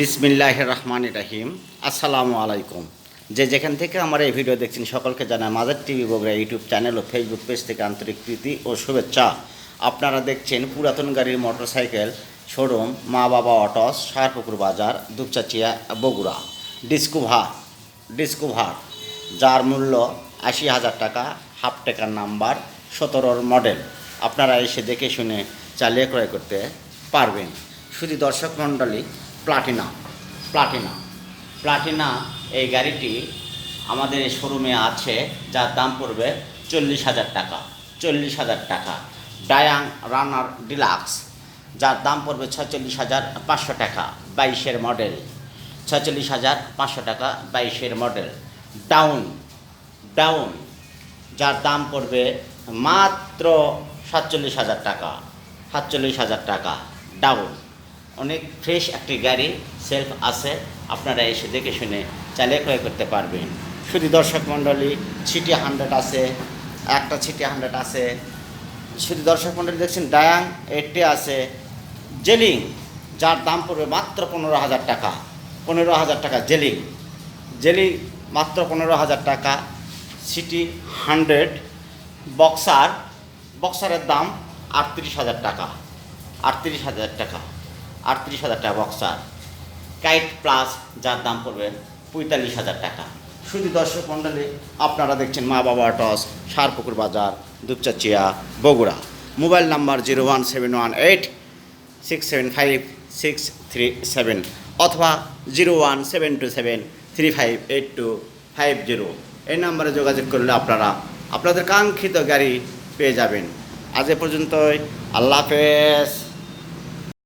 বিসমিল্লাহ রহমান রাহিম আসসালামু আলাইকুম। যে যেখান থেকে আমার এই ভিডিও দেখছেন, সকলকে জানাই mother TV Bogura YouTube channel ও ফেসবুক পেজ থেকে আন্তরিক প্রীতি ও শুভেচ্ছা। আপনারা দেখছেন পুরাতন গাড়ির মোটরসাইকেল, শোরুম, মা বাবা অটস সারপুকুর বাজার, দুপচাচিয়া, বগুড়া। ডিসকোভার ডিসকোভার, যার মূল্য আশি হাজার টাকা, হাফ টাকার নাম্বার, সতেরোর মডেল। আপনারা এসে দেখে শুনে চালিয়ে ক্রয় করতে পারবেন। শুধু দর্শক মণ্ডলী প্লাটিনা প্লাটিনা। প্লাটিনা এই গাড়িটি আমাদের এই শোরুমে আছে, যার দাম পড়বে চল্লিশ হাজার টাকা, চল্লিশ হাজার টাকা। ডায়াং রানার ডিলাক্স যার দাম পড়বে ছচল্লিশ হাজার পাঁচশো টাকা, বাইশের মডেল। ছচল্লিশ হাজার পাঁচশো টাকা, বাইশের মডেল। ডাউন ডাউন যার দাম পড়বে মাত্র সাতচল্লিশ হাজার টাকা, সাতচল্লিশ হাজার টাকা। ডাউন অনেক ফ্রেশ একটি গাড়ি সেলফ আছে। আপনারা এসে দেখে শুনে চালিয়ে ক্রয় করতে পারবেন। শুধু দর্শক মণ্ডলী সিটি হান্ড্রেড আছে, একটা সিটি হান্ড্রেড আছে। শুধু দর্শক মণ্ডলী দেখছেন ডায়াং এইটটি আছে। জেলিং যার দাম পড়বে মাত্র পনেরো হাজার টাকা। পনেরো হাজার টাকা জেলিং জেলি মাত্র পনেরো হাজার টাকা। সিটি হান্ড্রেড বক্সার বক্সারের দাম আটত্রিশ হাজার টাকা। আটত্রিশ হাজার টাকা। আটত্রিশ হাজার টাকা বক্সার। কাইট প্লাস যার দাম পড়বে পঁয়তাল্লিশ হাজার টাকা। শুধু দর্শক মণ্ডলী, আপনারা দেখছেন মা বাবা toss, Sarpukur Bazar, Dupchanchia, Bogura. Mobile number zero one seven one eight six seven five six three seven অথবা zero one seven two seven three five eight two five zero. এই নাম্বারে যোগাযোগ করলে আপনারা আপনাদের কাঙ্ক্ষিত গাড়ি পেয়ে যাবেন। আজ এ পর্যন্তই। আল্লাহ হাফেজ।